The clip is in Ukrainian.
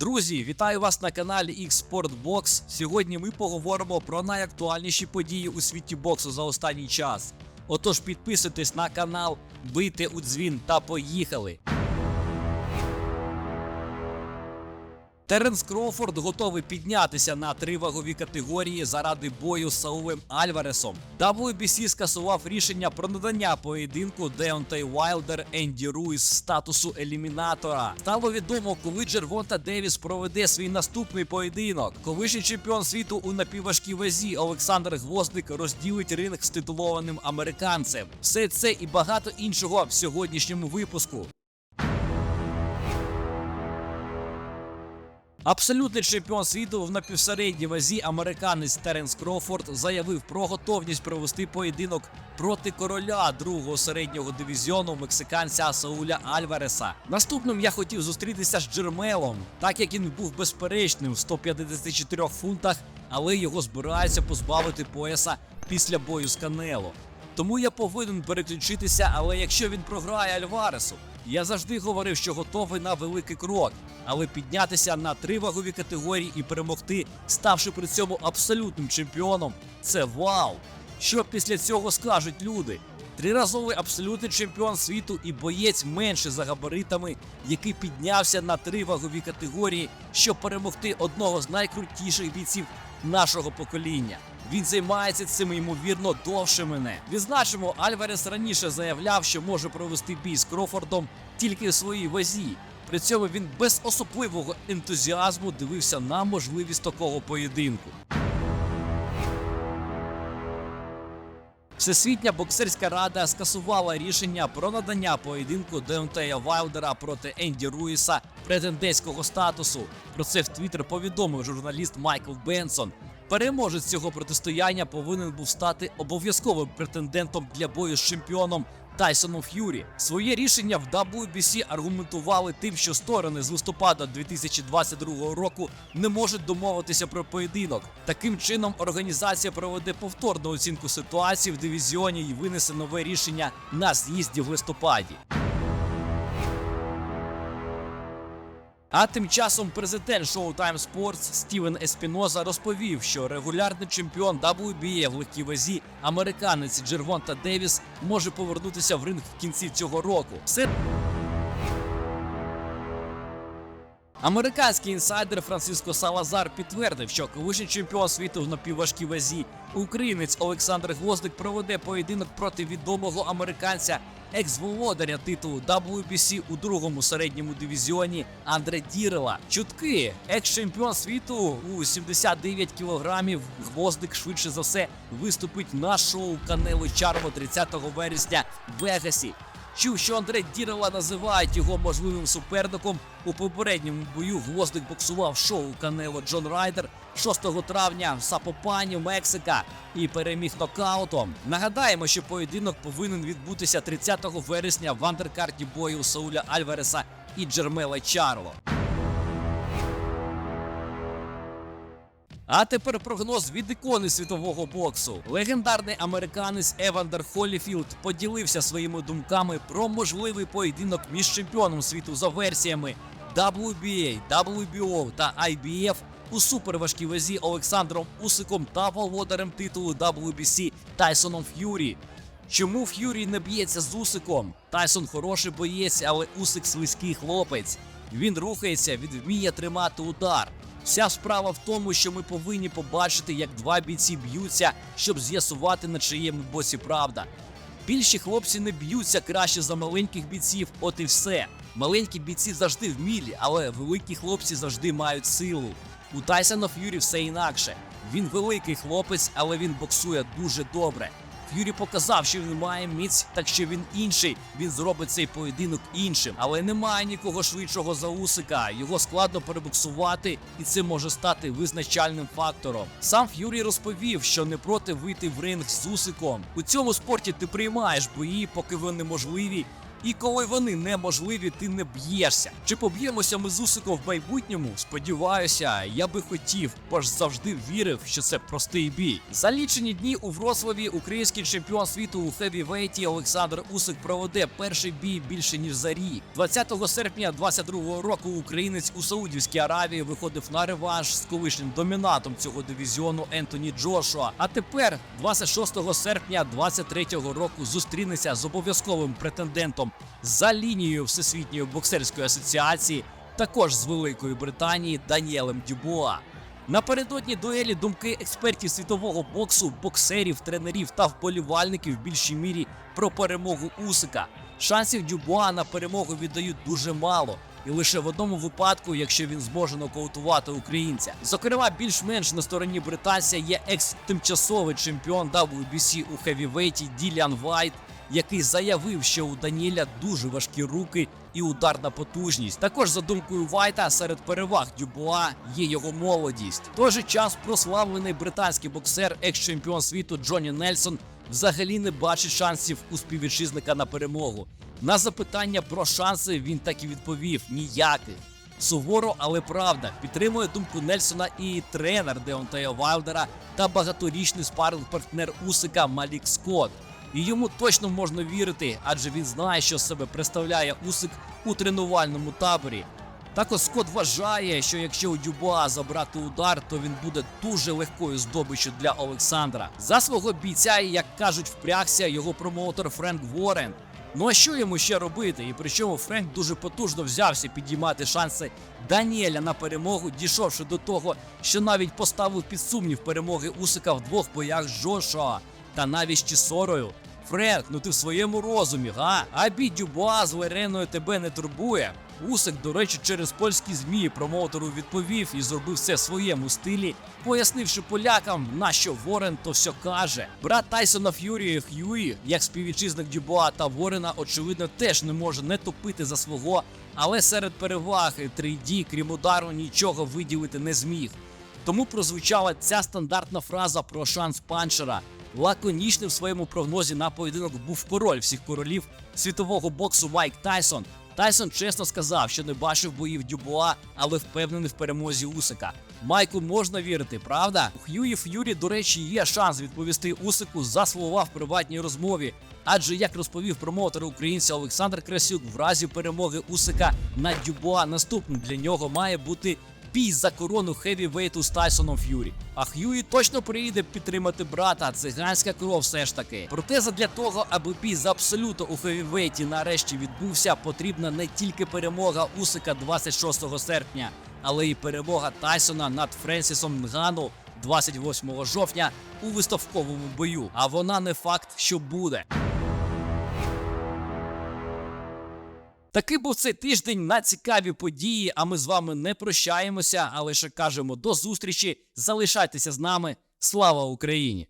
Друзі, вітаю вас на каналі X-Sport Сьогодні ми поговоримо про найактуальніші події у світі боксу за останній час. Отож, підписуйтесь на канал, бийте у дзвін та поїхали. Теренс Кроуфорд готовий піднятися на три вагові категорії заради бою з Саулем Альваресом. WBC скасував рішення про надання поєдинку Деонтей Вайлдер Енді Руїс статусу елімінатора. Стало відомо, коли Джервонта Девіс проведе свій наступний поєдинок. Колишній чемпіон світу у напівважкій вазі Олександр Гвоздик розділить ринг з титулованим американцем. Все це і багато іншого в сьогоднішньому випуску. Абсолютний чемпіон світу в напівсередній вазі американець Теренс Кроуфорд заявив про готовність провести поєдинок проти короля другого середнього дивізіону мексиканця Сауля Альвареса. Наступним я хотів зустрітися з Джермелом, так як він був безперечним в 154 фунтах, але його збираються позбавити пояса після бою з Канело. Тому я повинен переключитися, але якщо він програє Альваресу, я завжди говорив, що готовий на великий крок, але піднятися на три вагові категорії і перемогти, ставши при цьому абсолютним чемпіоном, це вау! Що після цього скажуть люди? Триразовий абсолютний чемпіон світу і боєць менше за габаритами, який піднявся на три вагові категорії, щоб перемогти одного з найкрутіших бійців нашого покоління. Він займається цим ймовірно довше мене. Відзначимо, Альварес раніше заявляв, що може провести бій з Крофордом тільки в своїй вазі. При цьому він без особливого ентузіазму дивився на можливість такого поєдинку. Всесвітня боксерська рада скасувала рішення про надання поєдинку Деонтея Вайлдера проти Енді Руїса претендентського статусу. Про це в Твіттер повідомив журналіст Майкл Бенсон. Переможець цього протистояння повинен був стати обов'язковим претендентом для бою з чемпіоном Тайсоном Ф'юрі. Своє рішення в WBC аргументували тим, що сторони з листопада 2022 року не можуть домовитися про поєдинок. Таким чином, організація проведе повторну оцінку ситуації в дивізіоні і винесе нове рішення на з'їзді в листопаді. А тим часом президент Showtime Sports Стівен Еспіноза розповів, що регулярний чемпіон WBA в легкій вазі американець Джервонта Девіс може повернутися в ринг в кінці цього року. Все Американський інсайдер Франциско Салазар підтвердив, що колишній чемпіон світу в напівважкій вазі українець Олександр Гвоздик проведе поєдинок проти відомого американця, екс-володаря титулу WBC у другому середньому дивізіоні Андре Дірела. Чутки, екс-чемпіон світу у 79 кілограмів. Гвоздик швидше за все виступить на шоу Канело Чарво 30 вересня в Вегасі. Чув, що Андре Дірела називають його можливим суперником. У попередньому бою гвоздик боксував шоу Канело Джон Райдер 6 травня в Сапопані, Мексика, і переміг нокаутом. Нагадаємо, що поєдинок повинен відбутися 30 вересня в андеркарті бою Сауля Альвареса і Джермела Чарло. А тепер прогноз від ікони світового боксу. Легендарний американець Евандер Холіфілд поділився своїми думками про можливий поєдинок між чемпіоном світу за версіями WBA, WBO та IBF у суперважкій вазі Олександром Усиком та володарем титулу WBC Тайсоном Ф'юрі. Чому Ф'юрі не б'ється з Усиком? Тайсон хороший боєць, але Усик слизький хлопець. Він рухається, він вміє тримати удар. Вся справа в тому, що ми повинні побачити, як два бійці б'ються, щоб з'ясувати, на чиєму боці правда. Більші хлопці не б'ються краще за маленьких бійців, от і все. Маленькі бійці завжди вмілі, але великі хлопці завжди мають силу. У Тайсона Ф'юрі все інакше. Він великий хлопець, але він боксує дуже добре. Ф'юрі показав, що він має міць, так що він інший. Він зробить цей поєдинок іншим. Але немає нікого швидшого за Усика. Його складно перебуксувати, і це може стати визначальним фактором. Сам Ф'юрі розповів, що не проти вийти в ринг з Усиком. У цьому спорті ти приймаєш бої, поки вони можливі. І коли вони неможливі, ти не б'єшся. Чи поб'ємося ми з Усиком в майбутньому? Сподіваюся, я би хотів, бо ж завжди вірив, що це простий бій. За лічені дні у Вроцлаві український чемпіон світу у хевівейті Олександр Усик проведе перший бій більше ніж за рік. 20 серпня 22-го року українець у Саудівській Аравії виходив на реванш з колишнім домінатом цього дивізіону Ентоні Джошуа. А тепер, 26 серпня 23-го року, зустрінеться з обов'язковим претендентом за лінією Всесвітньої боксерської асоціації, також з Великої Британії Даніелем Дюбуа. Напередодні дуелі думки експертів світового боксу, боксерів, тренерів та вболівальників в більшій мірі про перемогу Усика. Шансів Дюбуа на перемогу віддають дуже мало. І лише в одному випадку, якщо він зможе нокаутувати українця. Зокрема, більш-менш на стороні британця є екс-тимчасовий чемпіон WBC у хевівейті Діліан Вайт, який заявив, що у Даніеля дуже важкі руки і ударна потужність. Також за думкою Вайта, серед переваг Дюбуа є його молодість. В той же час прославлений британський боксер, екс-чемпіон світу Джонні Нельсон, взагалі не бачить шансів у співвітчизника на перемогу. На запитання про шанси він так і відповів: ніяких. Суворо, але правда, підтримує думку Нельсона і тренер Деонтея Вайлдера та багаторічний спаринг-партнер Усика Малік Скотт. І йому точно можна вірити, адже він знає, що себе представляє Усик у тренувальному таборі. Також Скотт вважає, що якщо у Дюбуа забрати удар, то він буде дуже легкою здобиччю для Олександра. За свого бійця, як кажуть, впрягся його промоутер Френк Ворен. Ну а що йому ще робити? І причому Френк дуже потужно взявся підіймати шанси Даніеля на перемогу, дійшовши до того, що навіть поставив під сумнів перемоги Усика в двох боях з Джошуа та навіть з Чісорою. Френк, ну ти в своєму розумі, га? А Дюбуа з Лереною тебе не турбує. Усик, до речі, через польські змі промоутеру відповів і зробив все в своєму стилі, пояснивши полякам, на що Ворен то все каже. Брат Тайсона Ф'юрі Х'юї, як співвітчизник Дюбуа та Ворена, очевидно, теж не може не топити за свого, але серед переваг 3D, крім удару, нічого виділити не зміг. Тому прозвучала ця стандартна фраза про шанс панчера. Лаконічним в своєму прогнозі на поєдинок був король всіх королів світового боксу Майк Тайсон. Тайсон чесно сказав, що не бачив боїв Дюбуа, але впевнений в перемозі Усика. Майку можна вірити, правда? У Х'юї Ф'юрі, до речі, є шанс відповісти Усику за слова в приватній розмові. Адже як розповів промоутер українця Олександр Красюк, в разі перемоги Усика над Дюбуа наступним для нього має бути бій за корону хевівейту з Тайсоном Ф'юрі. А Х'юї точно приїде підтримати брата, циганська кров все ж таки. Проте задля того, аби бій за абсолютно у хевівейті нарешті відбувся, потрібна не тільки перемога Усика 26 серпня, але й перемога Тайсона над Френсісом Нгану 28 жовтня у виставковому бою. А вона не факт, що буде. Такий був цей тиждень на цікаві події. А ми з вами не прощаємося, а лише кажемо до зустрічі. Залишайтеся з нами. Слава Україні!